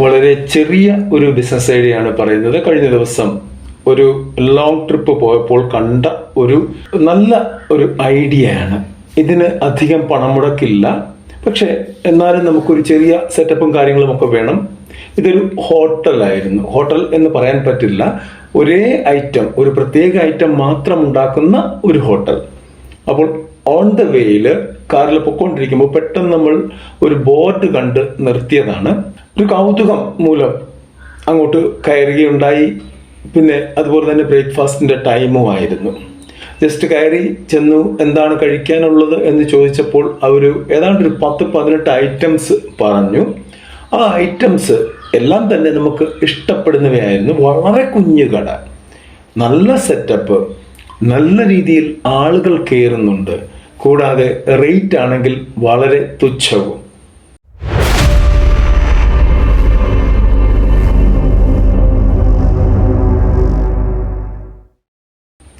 വളരെ ചെറിയ ഒരു ബിസിനസ് ഐഡിയയാണ് പറയുന്നത്. കഴിഞ്ഞ ദിവസം ഒരു ലോങ് ട്രിപ്പ് പോയപ്പോൾ കണ്ട ഒരു നല്ല ഒരു ഐഡിയയാണ് ഇതിന് അധികം പണം മുടക്കില്ല. പക്ഷെ എന്നാലും നമുക്കൊരു ചെറിയ സെറ്റപ്പും കാര്യങ്ങളും ഒക്കെ വേണം. ഇതൊരു ഹോട്ടലായിരുന്നു ഹോട്ടൽ എന്ന് പറയാൻ പറ്റില്ല. ഒരേ ഐറ്റം ഒരു പ്രത്യേക ഐറ്റം മാത്രം ഉണ്ടാക്കുന്ന ഒരു ഹോട്ടൽ അപ്പോൾ ഓൺ ദ വേയിൽ കാറിൽ പൊക്കോണ്ടിരിക്കുമ്പോൾ പെട്ടെന്ന് നമ്മൾ ഒരു ബോട്ട് കണ്ട് നിർത്തിയതാണ്. ഒരു കൗതുകം മൂലം അങ്ങോട്ട് കയറുകയുണ്ടായി. പിന്നെ അതുപോലെ തന്നെ ബ്രേക്ക്ഫാസ്റ്റിന്റെ ടൈമും ആയിരുന്നു. ജസ്റ്റ് കയറി ചെന്നു എന്താണ് കഴിക്കാനുള്ളത് എന്ന് ചോദിച്ചപ്പോൾ അവർ ഏതാണ്ട് ഒരു പത്ത് പതിനെട്ട് ഐറ്റംസ് പറഞ്ഞു. ആ ഐറ്റംസ് എല്ലാം തന്നെ നമുക്ക് ഇഷ്ടപ്പെടുന്നവയായിരുന്നു. വളരെ കുഞ്ഞു കട. നല്ല സെറ്റപ്പ് നല്ല രീതിയിൽ ആളുകൾ കയറുന്നുണ്ട്. കൂടാതെ റേറ്റ് ആണെങ്കിൽ വളരെ തുച്ഛവും.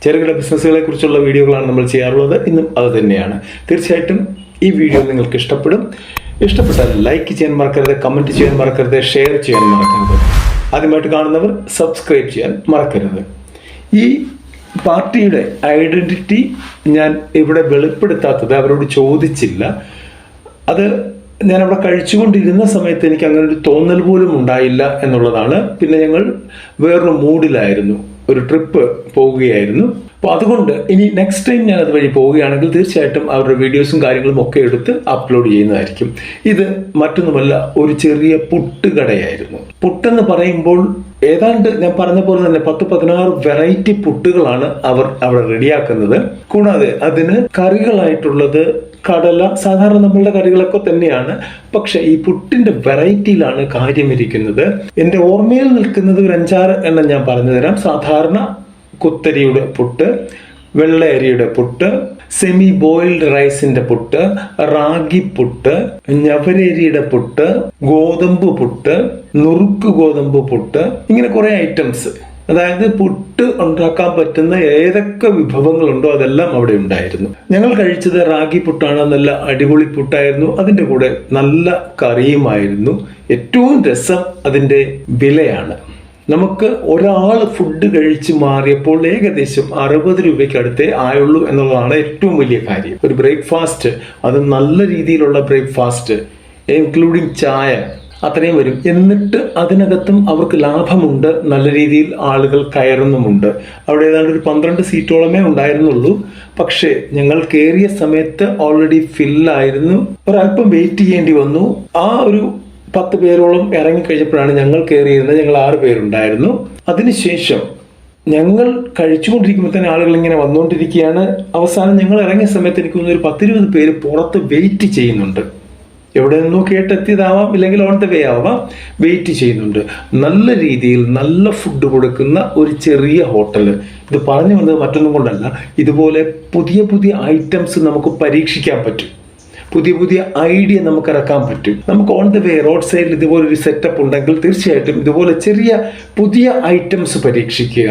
ചെറുകിട ബിസിനസ്സുകളെ കുറിച്ചുള്ള വീഡിയോകളാണ് നമ്മൾ ചെയ്യാറുള്ളത്. ഇന്നും അത് തന്നെയാണ്. തീർച്ചയായിട്ടും ഈ വീഡിയോ നിങ്ങൾക്ക് ഇഷ്ടപ്പെടും. ഇഷ്ടപ്പെട്ടാൽ ലൈക്ക് ചെയ്യാൻ മറക്കരുത് കമന്റ് ചെയ്യാൻ മറക്കരുത് ഷെയർ ചെയ്യാൻ മറക്കരുത്. ആദ്യമായിട്ട് കാണുന്നവർ സബ്സ്ക്രൈബ് ചെയ്യാൻ മറക്കരുത്. ഈ പാർട്ടിയുടെ ഐഡന്റിറ്റി ഞാൻ ഇവിടെ വെളിപ്പെടുത്താത്തത് അവരോട് ചോദിച്ചില്ല. അത് ഞാൻ അവിടെ കഴിച്ചുകൊണ്ടിരുന്ന സമയത്ത് എനിക്ക് അങ്ങനെ ഒരു തോന്നൽ പോലും ഉണ്ടായില്ല എന്നുള്ളതാണ്. പിന്നെ ഞങ്ങൾ വേറൊരു മൂഡിലായിരുന്നു ഒരു ട്രിപ്പ് പോവുകയായിരുന്നു അപ്പോൾ അതുകൊണ്ട് ഇനി നെക്സ്റ്റ് ടൈം ഞാൻ അതുവഴി പോവുകയാണെങ്കിൽ തീർച്ചയായിട്ടും അവരുടെ വീഡിയോസും കാര്യങ്ങളും ഒക്കെ എടുത്ത് അപ്ലോഡ് ചെയ്യുന്നതായിരിക്കും. ഇത് മറ്റൊന്നുമല്ല ഒരു ചെറിയ പുട്ടുകടയായിരുന്നു. പുട്ടെന്ന് പറയുമ്പോൾ ഏതാണ്ട് ഞാൻ പറഞ്ഞ പോലെ തന്നെ പത്ത് പതിനാറ് വെറൈറ്റി പുട്ടുകളാണ് അവർ അവിടെ റെഡിയാക്കുന്നത്. കൂടാതെ അതിന് കറികളായിട്ടുള്ളത് കടല സാധാരണ നമ്മളുടെ കറികളൊക്കെ തന്നെയാണ്. പക്ഷെ ഈ പുട്ടിന്റെ വെറൈറ്റിയിലാണ് കാര്യം ഇരിക്കുന്നത്. എന്റെ ഓർമ്മയിൽ നിൽക്കുന്നത് ഒരു അഞ്ചാറ് എണ്ണം ഞാൻ പറഞ്ഞു തരാം സാധാരണ കുത്തരിയുടെ പുട്ട് വെള്ളയരിയുടെ പുട്ട് സെമി ബോയിൽഡ് റൈസിന്റെ പുട്ട് റാഗി പുട്ട് ഞവരേരിയുടെ പുട്ട് ഗോതമ്പ് പുട്ട് നുറുക്ക് ഗോതമ്പ് പുട്ട് ഇങ്ങനെ കുറെ ഐറ്റംസ്. അതായത് പുട്ട് ഉണ്ടാക്കാൻ പറ്റുന്ന ഏതൊക്കെ വിഭവങ്ങളുണ്ടോ അതെല്ലാം അവിടെ ഉണ്ടായിരുന്നു. ഞങ്ങൾ കഴിച്ചത് റാഗി പുട്ടാണ് നല്ല അടിപൊളി പുട്ടായിരുന്നു അതിന്റെ കൂടെ നല്ല കറിയുമായിരുന്നു. ഏറ്റവും രസം അതിന്റെ വിലയാണ്. നമുക്ക് ഒരാൾ ഫുഡ് കഴിച്ച് മാറിയപ്പോൾ ഏകദേശം അറുപത് രൂപയ്ക്ക് അടുത്തേ ആയുള്ളൂ എന്നുള്ളതാണ് ഏറ്റവും വലിയ കാര്യം. ഒരു ബ്രേക്ക്ഫാസ്റ്റ് അത് നല്ല രീതിയിലുള്ള ബ്രേക്ക്ഫാസ്റ്റ് ഇൻക്ലൂഡിങ് ചായ അത്രയും വരും. എന്നിട്ട് അതിനകത്തും അവർക്ക് ലാഭമുണ്ട്. നല്ല രീതിയിൽ ആളുകൾ കയറുന്നുമുണ്ട്. അവിടെ ഏതാണ്ട് ഒരു പന്ത്രണ്ട് സീറ്റോളമേ ഉണ്ടായിരുന്നുള്ളൂ. പക്ഷേ ഞങ്ങൾ കയറിയ സമയത്ത് ഓൾറെഡി ഫില്ലായിരുന്നു ഒരല്പം വെയിറ്റ് ചെയ്യേണ്ടി വന്നു. ആ ഒരു പത്ത് പേരോളം ഇറങ്ങിക്കഴിഞ്ഞപ്പോഴാണ് ഞങ്ങൾ കയറിയിരുന്നത്. ഞങ്ങൾ ആറ് പേരുണ്ടായിരുന്നു. അതിനുശേഷം ഞങ്ങൾ കഴിച്ചുകൊണ്ടിരിക്കുമ്പോൾ തന്നെ ആളുകൾ ഇങ്ങനെ വന്നുകൊണ്ടിരിക്കുകയാണ്. അവസാനം ഞങ്ങൾ ഇറങ്ങിയ സമയത്ത് എനിക്ക് തോന്നുന്നു ഒരു പത്തിരുപത് പേര് പുറത്ത് വെയിറ്റ് ചെയ്യുന്നുണ്ട്. എവിടെ നിന്നോ കേട്ടെത്തിയതാവാം ഇല്ലെങ്കിൽ ഓൺ ദ വേ ആവാം വെയിറ്റ് ചെയ്യുന്നുണ്ട്. നല്ല രീതിയിൽ നല്ല ഫുഡ് കൊടുക്കുന്ന ഒരു ചെറിയ ഹോട്ടൽ ഇത് പറഞ്ഞു വന്നത് മറ്റൊന്നും കൊണ്ടല്ല. ഇതുപോലെ പുതിയ പുതിയ ഐറ്റംസ് നമുക്ക് പരീക്ഷിക്കാൻ പറ്റും. പുതിയ പുതിയ ഐഡിയ നമുക്ക് ഇറക്കാൻ പറ്റും. നമുക്ക് ഓൺ ദ വേ റോഡ് സൈഡിൽ ഇതുപോലെ ഒരു സെറ്റപ്പ് ഉണ്ടെങ്കിൽ തീർച്ചയായിട്ടും ഇതുപോലെ ചെറിയ പുതിയ ഐറ്റംസ് പരീക്ഷിക്കുക.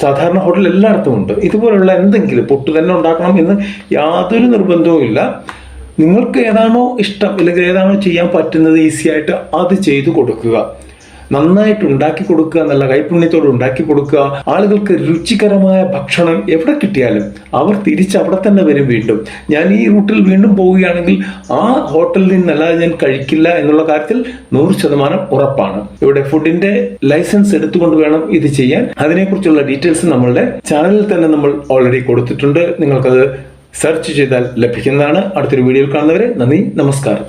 സാധാരണ ഹോട്ടൽ എല്ലായിടത്തും ഉണ്ട്. ഇതുപോലുള്ള എന്തെങ്കിലും പൊട്ട് തന്നെ ഉണ്ടാക്കണം എന്ന് യാതൊരു നിർബന്ധവും ഇല്ല. നിങ്ങൾക്ക് ഏതാണോ ഇഷ്ടം അല്ലെങ്കിൽ ഏതാണോ ചെയ്യാൻ പറ്റുന്നത് ഈസിയായിട്ട് അത് ചെയ്തു കൊടുക്കുക. നന്നായിട്ട് ഉണ്ടാക്കി കൊടുക്കുക നല്ല കൈപ്പുണ്യത്തോട് ഉണ്ടാക്കി കൊടുക്കുക. ആളുകൾക്ക് രുചികരമായ ഭക്ഷണം എവിടെ കിട്ടിയാലും അവർ തിരിച്ച് അവിടെ തന്നെ വരും വീണ്ടും. ഞാൻ ഈ റൂട്ടിൽ വീണ്ടും പോവുകയാണെങ്കിൽ ആ ഹോട്ടലിൽ നിന്നല്ലാതെ ഞാൻ കഴിക്കില്ല എന്നുള്ള കാര്യത്തിൽ നൂറ് ശതമാനം ഉറപ്പാണ്. ഇവിടെ ഫുഡിന്റെ ലൈസൻസ് എടുത്തുകൊണ്ട് വേണം ഇത് ചെയ്യാൻ. അതിനെക്കുറിച്ചുള്ള ഡീറ്റെയിൽസ് നമ്മളുടെ ചാനലിൽ തന്നെ നമ്മൾ ഓൾറെഡി കൊടുത്തിട്ടുണ്ട്. നിങ്ങൾക്കത് സെർച്ച് ചെയ്താൽ ലഭിക്കുന്നതാണ്. അടുത്തൊരു വീഡിയോയിൽ കാണുന്നവരെ നന്ദി നമസ്കാരം.